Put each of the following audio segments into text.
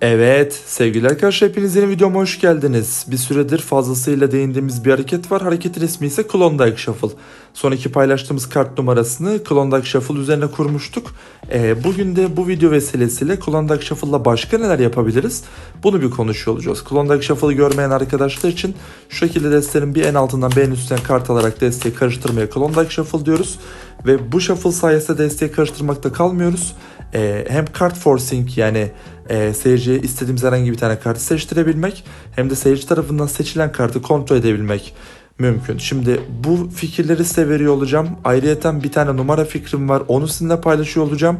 Evet sevgili arkadaşlar hepiniz yeni videoma hoş geldiniz. Bir süredir fazlasıyla değindiğimiz bir hareket var. Hareketin ismi ise Klondike Shuffle. Son iki paylaştığımız kart numarasını Klondike Shuffle üzerine kurmuştuk. Ee, bugün de bu video vesilesiyle Klondike Shuffle'la başka neler yapabiliriz? Bunu bir konuşuyor olacağız. Klondike Shuffle'ı görmeyen arkadaşlar için şu şekilde destenin bir en altından bir en üstten kart alarak desteği karıştırmaya Klondike Shuffle diyoruz. Ve bu shuffle sayesinde desteği karıştırmakta kalmıyoruz. Ee, hem kart forcing yani e, seyirciye istediğimiz herhangi bir tane kartı seçtirebilmek hem de seyirci tarafından seçilen kartı kontrol edebilmek mümkün. Şimdi bu fikirleri size veriyor olacağım. Ayrıyeten bir tane numara fikrim var. Onu sizinle paylaşıyor olacağım.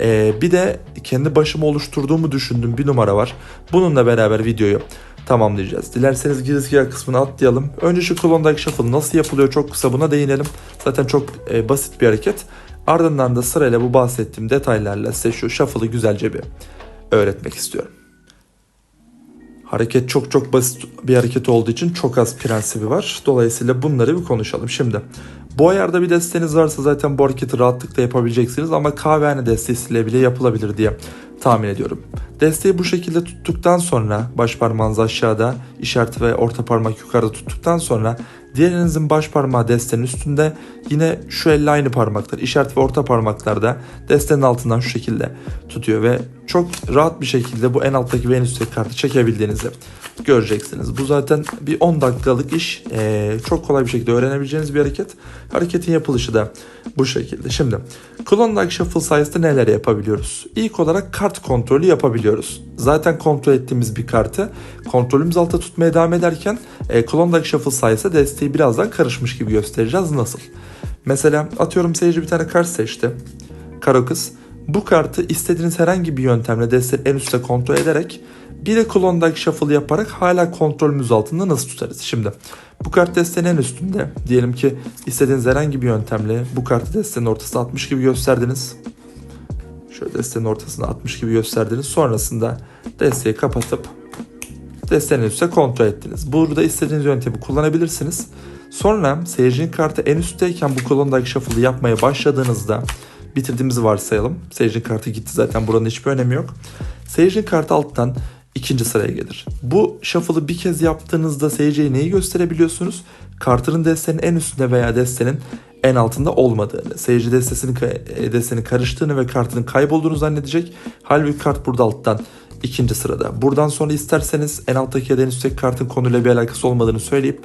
Ee, bir de kendi başıma oluşturduğumu düşündüğüm bir numara var. Bununla beraber videoyu tamamlayacağız. Dilerseniz girizgah kısmını atlayalım. Önce şu Klondike Shuffle nasıl yapılıyor çok kısa buna değinelim. Zaten çok e, basit bir hareket. Ardından da sırayla bu bahsettiğim detaylarla size şu shuffle'ı güzelce bir öğretmek istiyorum. Hareket çok çok basit bir hareket olduğu için çok az prensibi var. Dolayısıyla bunları bir konuşalım. Şimdi bu ayarda bir desteğiniz varsa zaten bu hareketi rahatlıkla yapabileceksiniz ama kahvehane desteğiyle bile yapılabilir diye tahmin ediyorum. Desteği bu şekilde tuttuktan sonra baş parmağınız aşağıda, işaret ve orta parmak yukarıda tuttuktan sonra diğer elinizin baş parmağı destenin üstünde yine şu elle aynı parmaklar işaret ve orta parmaklarda destenin altından şu şekilde tutuyor ve çok rahat bir şekilde bu en alttaki ve en üstteki kartı çekebildiğinizi göreceksiniz. Bu zaten bir 10 dakikalık iş. Ee, çok kolay bir şekilde öğrenebileceğiniz bir hareket. Hareketin yapılışı da bu şekilde. Şimdi Klondike Shuffle sayesinde neler yapabiliyoruz? İlk olarak kart kontrolü yapabiliyoruz. Zaten kontrol ettiğimiz bir kartı kontrolümüz altta tutmaya devam ederken e, Klondike Shuffle sayesinde desteği birazdan karışmış gibi göstereceğiz. Nasıl? Mesela atıyorum seyirci bir tane kart seçti. Karo kız. Bu kartı istediğiniz herhangi bir yöntemle desteği en üstte kontrol ederek bir de Klondike Shuffle yaparak hala kontrolümüz altında nasıl tutarız? Şimdi bu kart destenin en üstünde. Diyelim ki istediğiniz herhangi bir yöntemle bu kartı destenin ortasına atmış gibi gösterdiniz. Şöyle destenin ortasına atmış gibi gösterdiniz. Sonrasında desteği kapatıp destenin üstte kontrol ettiniz. Burada istediğiniz yöntemi kullanabilirsiniz. Sonra seyircinin kartı en üstteyken bu Klondike Shuffle'ı yapmaya başladığınızda bitirdiğimizi varsayalım. Seyircinin kartı gitti zaten buranın hiçbir önemi yok. Seyircinin kartı alttan ikinci sıraya gelir. Bu shuffle'ı bir kez yaptığınızda seyirciye neyi gösterebiliyorsunuz? Kartının destenin en üstünde veya destenin en altında olmadığını, seyirci destesinin, destenin karıştığını ve kartının kaybolduğunu zannedecek. Halbuki kart burada alttan ikinci sırada. Buradan sonra isterseniz en alttaki ya da en üstteki kartın konuyla bir alakası olmadığını söyleyip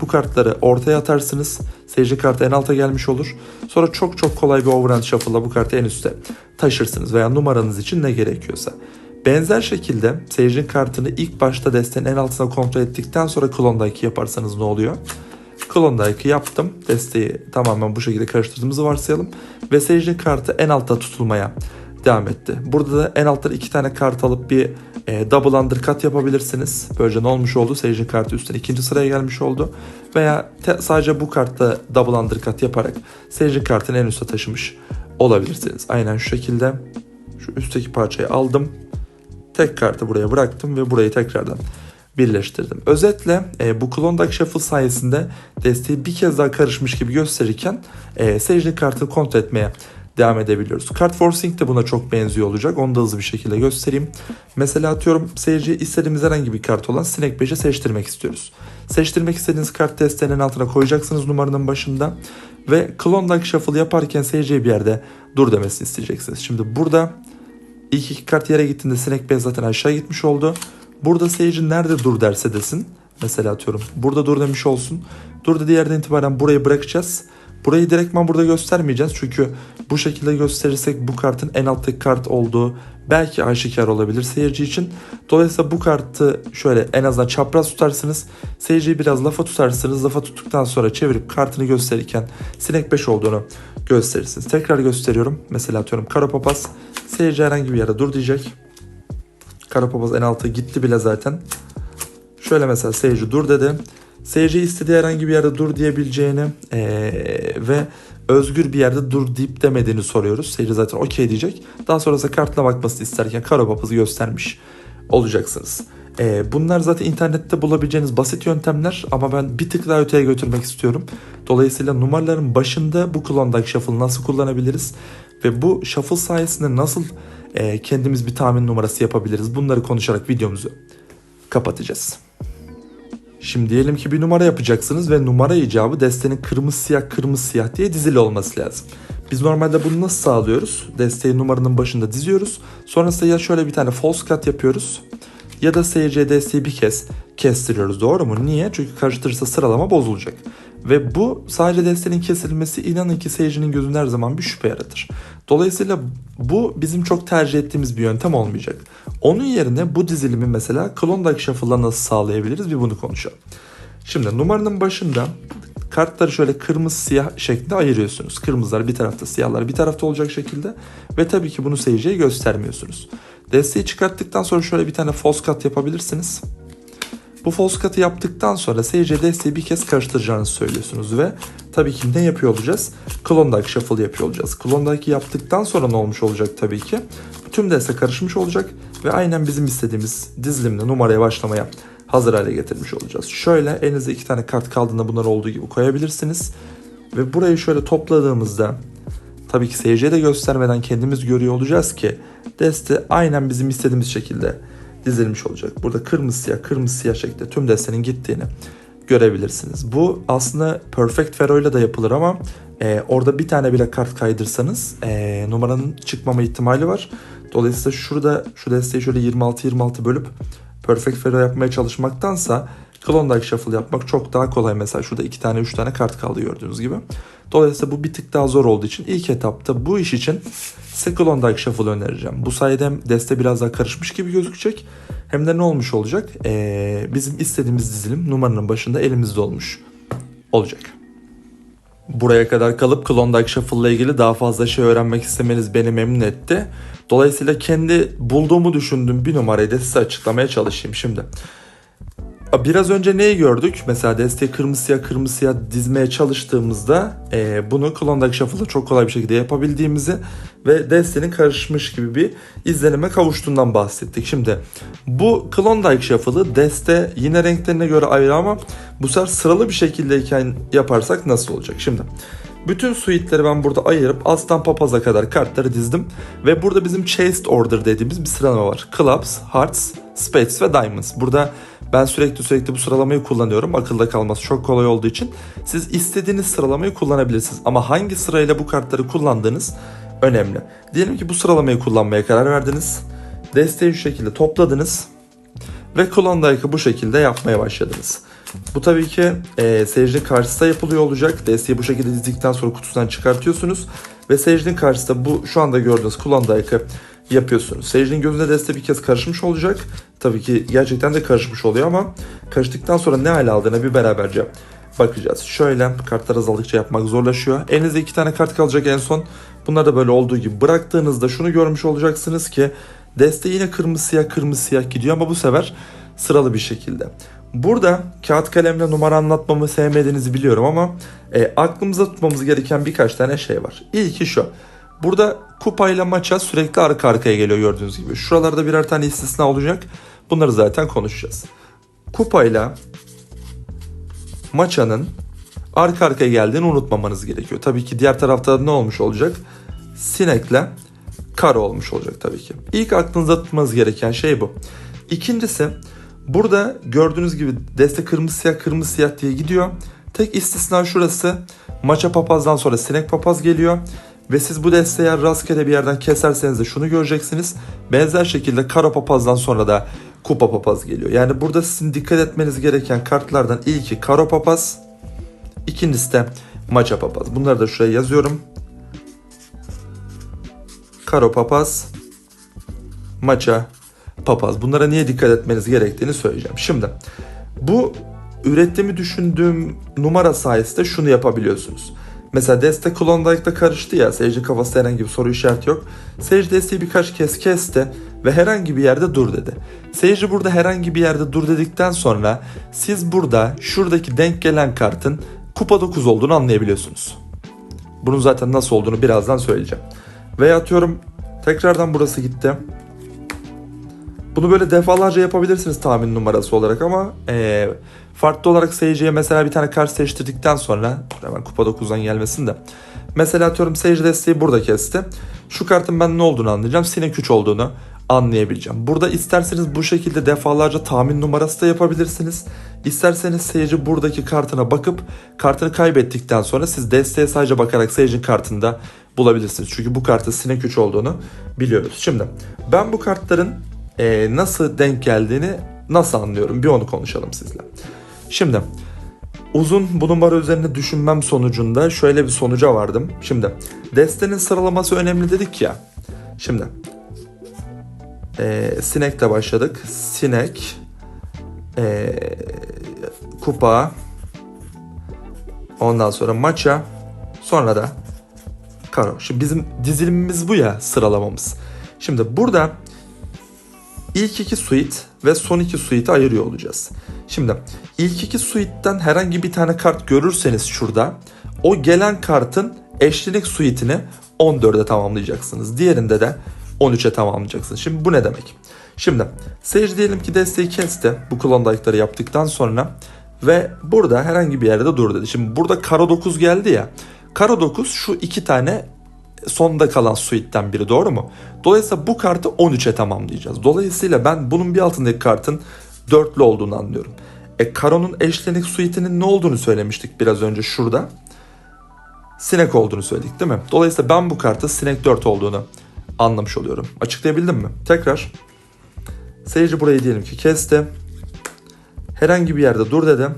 bu kartları ortaya atarsınız. Seyirci kartı en alta gelmiş olur. Sonra çok çok kolay bir overhand shuffle'la bu kartı en üste taşırsınız veya numaranız için ne gerekiyorsa. Benzer şekilde seyircinin kartını ilk başta destenin en altına kontrol ettikten sonra Klondike yaparsanız ne oluyor? Klondike'ı yaptım. Desteği tamamen bu şekilde karıştırdığımızı varsayalım. Ve seyircinin kartı en altta tutulmaya devam etti. Burada da en alttan iki tane kart alıp bir e, double undercut yapabilirsiniz. Böylece ne olmuş oldu? Seyircinin kartı üstten ikinci sıraya gelmiş oldu. Veya te, sadece bu kartta double undercut yaparak seyircinin kartını en üste taşımış olabilirsiniz. Aynen şu şekilde. Şu üstteki parçayı aldım. Tek kartı buraya bıraktım ve burayı tekrardan birleştirdim. Özetle e, bu Klondike Shuffle sayesinde desteği bir kez daha karışmış gibi gösterirken e, seyircinin kartını kontrol etmeye devam edebiliyoruz. Kart Forcing de buna çok benziyor olacak. Onu da hızlı bir şekilde göstereyim. Mesela atıyorum seyirciye istediğimiz herhangi bir kart olan Snake 5'e seçtirmek istiyoruz. Seçtirmek istediğiniz kart desteğinin altına koyacaksınız numaranın başında. Ve Klondike Shuffle yaparken seyirciye bir yerde dur demesini isteyeceksiniz. Şimdi burada ilk iki kart yere gittiğinde Snake 5 zaten aşağı gitmiş oldu. Burada seyirci nerede dur derse desin. Mesela atıyorum burada dur demiş olsun. Dur dediği yerden itibaren burayı bırakacağız. Burayı direktman burada göstermeyeceğiz. Çünkü bu şekilde gösterirsek bu kartın en alttaki kart olduğu belki aşikar olabilir seyirci için. Dolayısıyla bu kartı şöyle en azından çapraz tutarsınız. Seyirciyi biraz lafa tutarsınız. Lafa tuttuktan sonra çevirip kartını gösterirken sinek 5 olduğunu gösterirsiniz. Tekrar gösteriyorum. Mesela atıyorum kara papaz. Seyirci herhangi bir yere dur diyecek. Kara papaz en alta gitti bile zaten. Şöyle mesela seyirci dur dedi. Seyirci istediği herhangi bir yerde dur diyebileceğini ee, ve özgür bir yerde dur deyip demediğini soruyoruz. Seyirci zaten okey diyecek. Daha sonrasında kartına bakmasını isterken kara papazı göstermiş olacaksınız. Ee, bunlar zaten internette bulabileceğiniz basit yöntemler ama ben bir tık daha öteye götürmek istiyorum. Dolayısıyla numaraların başında bu Klondike Shuffle nasıl kullanabiliriz ve bu shuffle sayesinde nasıl e, kendimiz bir tahmin numarası yapabiliriz. Bunları konuşarak videomuzu kapatacağız. Şimdi diyelim ki bir numara yapacaksınız ve numara icabı destenin kırmızı siyah kırmızı siyah diye dizili olması lazım. Biz normalde bunu nasıl sağlıyoruz? Desteği numaranın başında diziyoruz. Sonrasında ya şöyle bir tane false cut yapıyoruz ya da seyirciye desteği bir kez kestiriyoruz. Doğru mu? Niye? Çünkü karıştırırsa sıralama bozulacak. Ve bu sadece destenin kesilmesi inanın ki seyircinin gözünde her zaman bir şüphe yaratır. Dolayısıyla bu bizim çok tercih ettiğimiz bir yöntem olmayacak. Onun yerine bu dizilimi mesela Klondike Shuffle'la nasıl sağlayabiliriz bir bunu konuşalım. Şimdi numaranın başında kartları şöyle kırmızı siyah şeklinde ayırıyorsunuz. Kırmızılar bir tarafta siyahlar bir tarafta olacak şekilde ve tabii ki bunu seyirciye göstermiyorsunuz. Desteği çıkarttıktan sonra şöyle bir tane false cut yapabilirsiniz. Bu false cut'ı yaptıktan sonra seyirciye desteği bir kez karıştıracağınızı söylüyorsunuz ve tabii ki ne yapıyor olacağız? Klondike Shuffle yapıyor olacağız. Klondike'i yaptıktan sonra ne olmuş olacak tabii ki? Tüm deste karışmış olacak ve aynen bizim istediğimiz dizilimle numaraya başlamaya hazır hale getirmiş olacağız. Şöyle elinizde iki tane kart kaldığında bunlar olduğu gibi koyabilirsiniz. Ve burayı şöyle topladığımızda tabii ki seyirciye de göstermeden kendimiz görüyor olacağız ki deste aynen bizim istediğimiz şekilde dizilmiş olacak. Burada kırmızı siyah kırmızı siyah şekilde tüm destenin gittiğini görebilirsiniz. Bu aslında Perfect Fero ile de yapılır ama e, orada bir tane bile kart kaydırsanız e, numaranın çıkmama ihtimali var. Dolayısıyla şurada şu desteği şöyle 26-26 bölüp Perfect Fero yapmaya çalışmaktansa Klondike Shuffle yapmak çok daha kolay. Mesela şurada 2 tane 3 tane kart kaldı gördüğünüz gibi. Dolayısıyla bu bir tık daha zor olduğu için ilk etapta bu iş için size Klondike Shuffle önereceğim. Bu sayede hem deste biraz daha karışmış gibi gözükecek. Hem de ne olmuş olacak? Ee, bizim istediğimiz dizilim numaranın başında elimizde olmuş olacak. Buraya kadar kalıp Klondike Shuffle ile ilgili daha fazla şey öğrenmek istemeniz beni memnun etti. Dolayısıyla kendi bulduğumu düşündüğüm bir numarayı da size açıklamaya çalışayım şimdi. Biraz önce neyi gördük? Mesela desteği kırmızı siyah kırmızı siyah dizmeye çalıştığımızda e, bunu Klondike Shuffle'da çok kolay bir şekilde yapabildiğimizi ve destenin karışmış gibi bir izlenime kavuştuğundan bahsettik. Şimdi bu Klondike Shuffle'ı deste yine renklerine göre ayrı ama bu sefer sıralı bir şekildeyken yaparsak nasıl olacak? Şimdi bütün suite'leri ben burada ayırıp aslan papaza kadar kartları dizdim. Ve burada bizim chased order dediğimiz bir sıralama var. Clubs, Hearts, Spades ve Diamonds. Burada ben sürekli sürekli bu sıralamayı kullanıyorum. Akılda kalması çok kolay olduğu için. Siz istediğiniz sıralamayı kullanabilirsiniz. Ama hangi sırayla bu kartları kullandığınız önemli. Diyelim ki bu sıralamayı kullanmaya karar verdiniz. Desteği şu şekilde topladınız. Ve Klondike'ı bu şekilde yapmaya başladınız. Bu tabii ki e, seyircinin karşısında yapılıyor olacak. Desteği bu şekilde dizdikten sonra kutusundan çıkartıyorsunuz. Ve seyircinin karşısında bu şu anda gördüğünüz Klondike'ı yapıyorsunuz. Seyircinin gözünde deste bir kez karışmış olacak. Tabii ki gerçekten de karışmış oluyor ama karıştıktan sonra ne hale aldığına bir beraberce bakacağız. Şöyle kartlar azaldıkça yapmak zorlaşıyor. Elinizde iki tane kart kalacak en son. Bunları da böyle olduğu gibi bıraktığınızda şunu görmüş olacaksınız ki deste yine kırmızı siyah kırmızı siyah gidiyor ama bu sefer sıralı bir şekilde. Burada kağıt kalemle numara anlatmamı sevmediğinizi biliyorum ama e, aklımıza tutmamız gereken birkaç tane şey var. İlki şu. Burada kupayla maça sürekli arka arkaya geliyor gördüğünüz gibi. Şuralarda birer tane istisna olacak. Bunları zaten konuşacağız. Kupayla maçanın arka arkaya geldiğini unutmamanız gerekiyor. Tabii ki diğer tarafta ne olmuş olacak? Sinekle karo olmuş olacak tabii ki. İlk aklınızda tutmanız gereken şey bu. İkincisi burada gördüğünüz gibi deste kırmızı siyah kırmızı siyah diye gidiyor. Tek istisna şurası. Maça papazdan sonra sinek papaz geliyor. Ve siz bu desteği rastgele bir yerden keserseniz de şunu göreceksiniz. Benzer şekilde kara papazdan sonra da kupa papaz geliyor. Yani burada sizin dikkat etmeniz gereken kartlardan ilki karo papaz. ikincisi de maça papaz. Bunları da şuraya yazıyorum. Karo papaz, maça papaz. Bunlara niye dikkat etmeniz gerektiğini söyleyeceğim. Şimdi bu ürettiğimi düşündüğüm numara sayesinde şunu yapabiliyorsunuz. Mesela deste Klondike'da karıştı ya seyirci kafasında herhangi bir soru işareti yok. Seyirci desteği birkaç kez kesti ve herhangi bir yerde dur dedi. Seyirci burada herhangi bir yerde dur dedikten sonra siz burada şuradaki denk gelen kartın kupa 9 olduğunu anlayabiliyorsunuz. Bunun zaten nasıl olduğunu birazdan söyleyeceğim. Ve atıyorum tekrardan burası gitti. Bunu böyle defalarca yapabilirsiniz tahmin numarası olarak ama ee, farklı olarak seyirciye mesela bir tane kart seçtirdikten sonra hemen kupa 9'dan gelmesin de Mesela atıyorum seyirci desteği burada kesti. Şu kartın ben ne olduğunu anlayacağım. Sinek 3 olduğunu anlayabileceğim. Burada isterseniz bu şekilde defalarca tahmin numarası da yapabilirsiniz. İsterseniz seyirci buradaki kartına bakıp kartını kaybettikten sonra siz desteğe sadece bakarak seyircinin kartında bulabilirsiniz. Çünkü bu kartın sinek 3 olduğunu biliyoruz. Şimdi ben bu kartların e, nasıl denk geldiğini nasıl anlıyorum bir onu konuşalım sizle. Şimdi uzun bu numara üzerine düşünmem sonucunda şöyle bir sonuca vardım. Şimdi destenin sıralaması önemli dedik ya. Şimdi e, Sinek'le başladık. Sinek, e, Kupa, ondan sonra Maça, sonra da Karo. Şimdi bizim dizilimimiz bu ya sıralamamız. Şimdi burada ilk iki suite ve son iki suite'i ayırıyor olacağız. Şimdi ilk iki suite'den herhangi bir tane kart görürseniz şurada o gelen kartın eşlilik suite'ini 14'e tamamlayacaksınız. Diğerinde de 13'e tamamlayacaksınız. Şimdi bu ne demek? Şimdi seyirci diyelim ki desteği kesti bu klondike'ları yaptıktan sonra ve burada herhangi bir yerde dur dedi. Şimdi burada karo 9 geldi ya. Karo 9 şu iki tane sonda kalan suite'den biri doğru mu? Dolayısıyla bu kartı 13'e tamamlayacağız. Dolayısıyla ben bunun bir altındaki kartın dörtlü olduğunu anlıyorum. E Karo'nun eşlenik suite'inin ne olduğunu söylemiştik biraz önce şurada. Sinek olduğunu söyledik değil mi? Dolayısıyla ben bu kartı Sinek 4 olduğunu anlamış oluyorum. Açıklayabildim mi? Tekrar. Seyirci burayı diyelim ki kesti. Herhangi bir yerde dur dedi.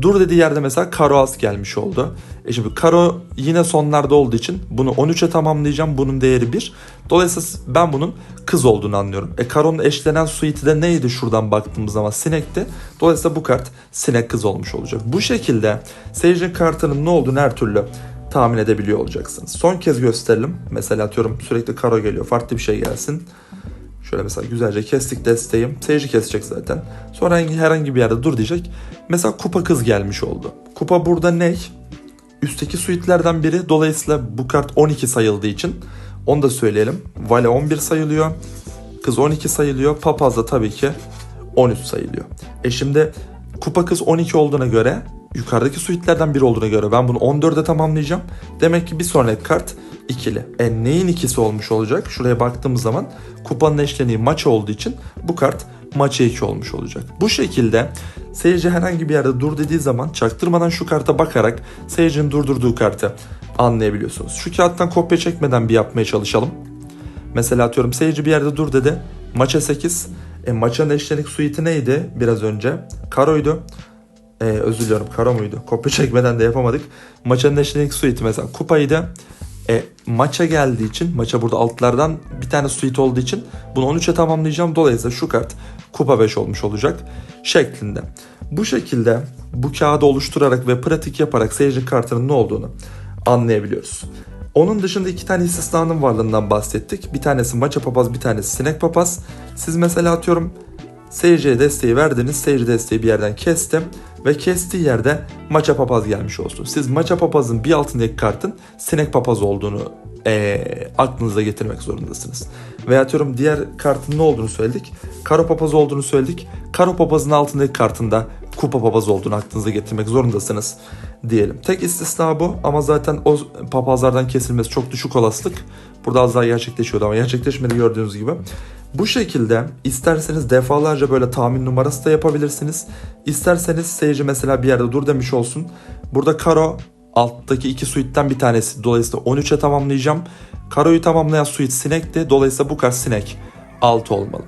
Dur dediği yerde mesela karo az gelmiş oldu. E şimdi karo yine sonlarda olduğu için bunu 13'e tamamlayacağım. Bunun değeri 1. Dolayısıyla ben bunun kız olduğunu anlıyorum. E karonun eşlenen suite'i de neydi şuradan baktığımız zaman sinekti. Dolayısıyla bu kart sinek kız olmuş olacak. Bu şekilde seyircinin kartının ne olduğunu her türlü tahmin edebiliyor olacaksınız. Son kez gösterelim. Mesela atıyorum sürekli karo geliyor. Farklı bir şey gelsin. Şöyle mesela güzelce kestik desteğim. Seyirci kesecek zaten. Sonra herhangi bir yerde dur diyecek. Mesela kupa kız gelmiş oldu. Kupa burada ne? Üstteki suitlerden biri. Dolayısıyla bu kart 12 sayıldığı için onu da söyleyelim. Vale 11 sayılıyor. Kız 12 sayılıyor. Papaz da tabii ki 13 sayılıyor. E şimdi kupa kız 12 olduğuna göre yukarıdaki suitlerden biri olduğuna göre ben bunu 14'e tamamlayacağım. Demek ki bir sonraki kart ikili. E neyin ikisi olmuş olacak? Şuraya baktığımız zaman kupanın eşleniği maça olduğu için bu kart maça 2 olmuş olacak. Bu şekilde seyirci herhangi bir yerde dur dediği zaman çaktırmadan şu karta bakarak seyircinin durdurduğu kartı anlayabiliyorsunuz. Şu kağıttan kopya çekmeden bir yapmaya çalışalım. Mesela atıyorum seyirci bir yerde dur dedi. Maça 8. E, maçın eşlenik suiti neydi biraz önce? Karoydu. E, özür diliyorum karo muydu? Kopya çekmeden de yapamadık. Maçın eşlenik suiti mesela kupaydı. E, maça geldiği için maça burada altlardan bir tane suite olduğu için bunu 13'e tamamlayacağım. Dolayısıyla şu kart kupa 5 olmuş olacak şeklinde. Bu şekilde bu kağıdı oluşturarak ve pratik yaparak seyirci kartının ne olduğunu anlayabiliyoruz. Onun dışında iki tane istisnanın varlığından bahsettik. Bir tanesi maça papaz, bir tanesi sinek papaz. Siz mesela atıyorum seyirciye desteği verdiniz. Seyirci desteği bir yerden kestim ve kestiği yerde maça papaz gelmiş olsun. Siz maça papazın bir altındaki kartın sinek papaz olduğunu e, aklınıza getirmek zorundasınız. Veya atıyorum diğer kartın ne olduğunu söyledik. Karo papaz olduğunu söyledik. Karo papazın altındaki kartında kupa papaz olduğunu aklınıza getirmek zorundasınız diyelim. Tek istisna bu ama zaten o papazlardan kesilmesi çok düşük olasılık. Burada az daha gerçekleşiyordu ama gerçekleşmedi gördüğünüz gibi. Bu şekilde isterseniz defalarca böyle tahmin numarası da yapabilirsiniz. İsterseniz seyirci mesela bir yerde dur demiş olsun. Burada karo alttaki iki suite'den bir tanesi. Dolayısıyla 13'e tamamlayacağım. Karoyu tamamlayan suite sinekti. Dolayısıyla bu kart sinek 6 olmalı.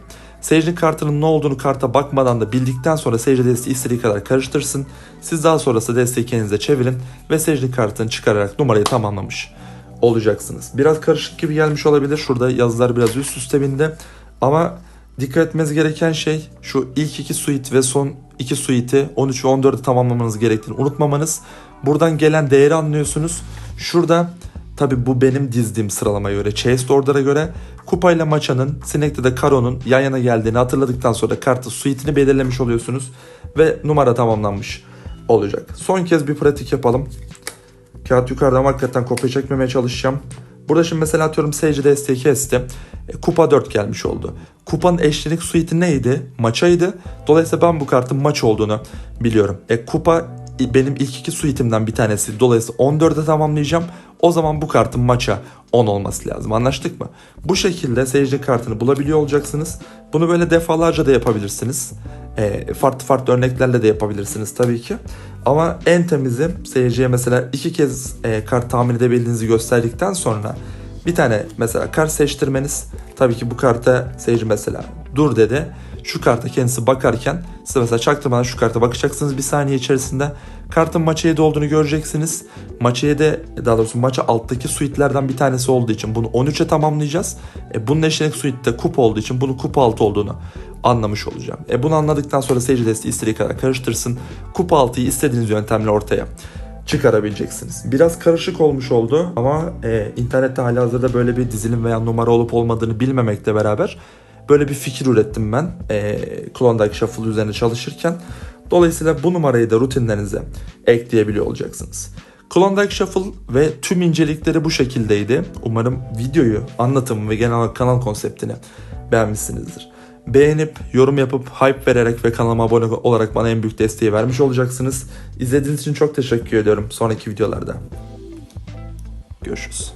Seyircinin kartının ne olduğunu karta bakmadan da bildikten sonra seyirci desteği istediği kadar karıştırsın. Siz daha sonrası desteği kendinize çevirin ve seyircinin kartını çıkararak numarayı tamamlamış olacaksınız. Biraz karışık gibi gelmiş olabilir. Şurada yazılar biraz üst üste bindi. Ama dikkat etmeniz gereken şey şu ilk iki suite ve son iki suite'i 13 ve 14'ü tamamlamanız gerektiğini unutmamanız. Buradan gelen değeri anlıyorsunuz. Şurada tabi bu benim dizdiğim sıralamaya göre, chase order'a göre kupayla maçanın, sinekte de karonun yan yana geldiğini hatırladıktan sonra kartı suite'ini belirlemiş oluyorsunuz ve numara tamamlanmış olacak. Son kez bir pratik yapalım. Kağıt yukarıdan hakikaten kopya çekmemeye çalışacağım. Burada şimdi mesela atıyorum seyirci desteği kesti. E, kupa 4 gelmiş oldu. Kupanın eşlenik suite'i neydi? Maçaydı. Dolayısıyla ben bu kartın maç olduğunu biliyorum. E, kupa benim ilk iki suite'imden bir tanesi. Dolayısıyla 14'e tamamlayacağım. O zaman bu kartın maça 10 olması lazım. Anlaştık mı? Bu şekilde seyirci kartını bulabiliyor olacaksınız. Bunu böyle defalarca da yapabilirsiniz. E, farklı farklı örneklerle de yapabilirsiniz tabii ki. Ama en temizi seyirciye mesela iki kez e, kart tahmin edebildiğinizi gösterdikten sonra bir tane mesela kart seçtirmeniz. Tabii ki bu karta seyirci mesela dur dedi. Şu karta kendisi bakarken size mesela çaktırmadan şu karta bakacaksınız bir saniye içerisinde. Kartın maça 7 olduğunu göreceksiniz. Maça 7 daha doğrusu maça alttaki suitlerden bir tanesi olduğu için bunu 13'e tamamlayacağız. E, bunun eşlenik suitte kup olduğu için bunu kupa altı olduğunu anlamış olacağım. E, bunu anladıktan sonra seyirci desteği istediği kadar karıştırsın. Kupa altıyı istediğiniz yöntemle ortaya çıkarabileceksiniz. Biraz karışık olmuş oldu ama e, internette hala hazırda böyle bir dizilim veya numara olup olmadığını bilmemekle beraber böyle bir fikir ürettim ben e, Klondike Shuffle üzerine çalışırken. Dolayısıyla bu numarayı da rutinlerinize ekleyebiliyor olacaksınız. Klondike Shuffle ve tüm incelikleri bu şekildeydi. Umarım videoyu, anlatımı ve genel kanal konseptini beğenmişsinizdir. Beğenip, yorum yapıp, hype vererek ve kanalıma abone olarak bana en büyük desteği vermiş olacaksınız. İzlediğiniz için çok teşekkür ediyorum. Sonraki videolarda görüşürüz.